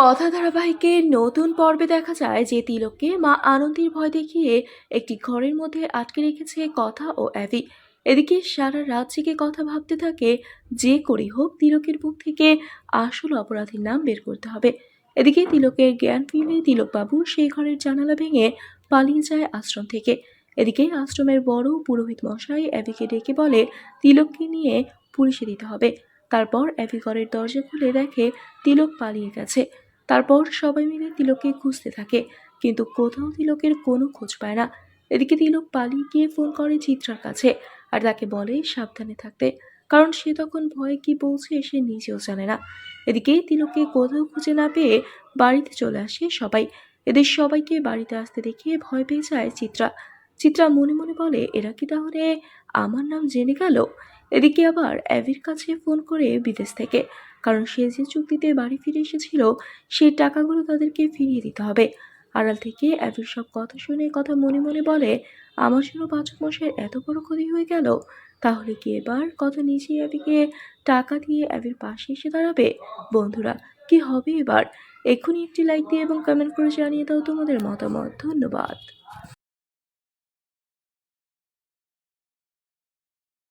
কথা ধারাবাহিকে নতুন পর্বে দেখা যায় যে তিলককে মা আনন্দের ভয় দেখিয়ে একটি ঘরের মধ্যে আটকে রেখেছে কথা ও অ্যাভি। এদিকে সারা রাত জেগে কথা ভাবতে থাকে, যে করেই হোক তিলকের মুখ থেকে আসল অপরাধীর নাম বের করতে হবে। এদিকে তিলকের জ্ঞান ফিরলে তিলকবাবু সেই ঘরের জানালা ভেঙে পালিয়ে যায় আশ্রম থেকে। এদিকে আশ্রমের বড় পুরোহিত মশাই অ্যাভিকে ডেকে বলে, তিলককে নিয়ে পুলিশে দিতে হবে। তারপর অ্যাভি ঘরের দরজা খুলে দেখে তিলক পালিয়ে গেছে। তারপর সবাই মিলে তিলককে খুঁজতে থাকে, কিন্তু কোথাও তিলকের কোনো খোঁজ পায় না। এদিকে তিলক পালিয়ে গিয়ে ফোন করে চিত্রার কাছে আর তাকে বলে সাবধানে থাকতে, কারণ সে তখন ভয়ে কি বলছে সে নিজেও জানে না। এদিকে তিলককে কোথাও খুঁজে না পেয়ে বাড়িতে চলে আসে সবাই। এদের সবাইকে বাড়িতে আসতে দেখে ভয় পেয়ে যায় চিত্রা। চিত্রা মনে মনে বলে, এরা কি তাহলে আমার নাম জেনে গেল? এদিকে আবার অ্যাভির কাছে ফোন করে বিদেশ থেকে। কারণ সে যে চুক্তিতে বাড়ি ফিরে এসেছিল সেই টাকাগুলো তাদেরকে ফিরিয়ে দিতে হবে। আড়াল থেকে অ্যাভির সব কথা শুনে কথা মনে মনে বলে, আমার জন্য পাচক মশাইয়ের এত বড় ক্ষতি হয়ে গেল? তাহলে কি এবার কথা নিজেই অ্যাভিকে টাকা দিয়ে অ্যাভির পাশে এসে দাঁড়াবে? বন্ধুরা, কি হবে এবার? এক্ষুনি একটি লাইক দিয়ে এবং কমেন্ট করে জানিয়ে দাও তোমাদের মতামত। ধন্যবাদ।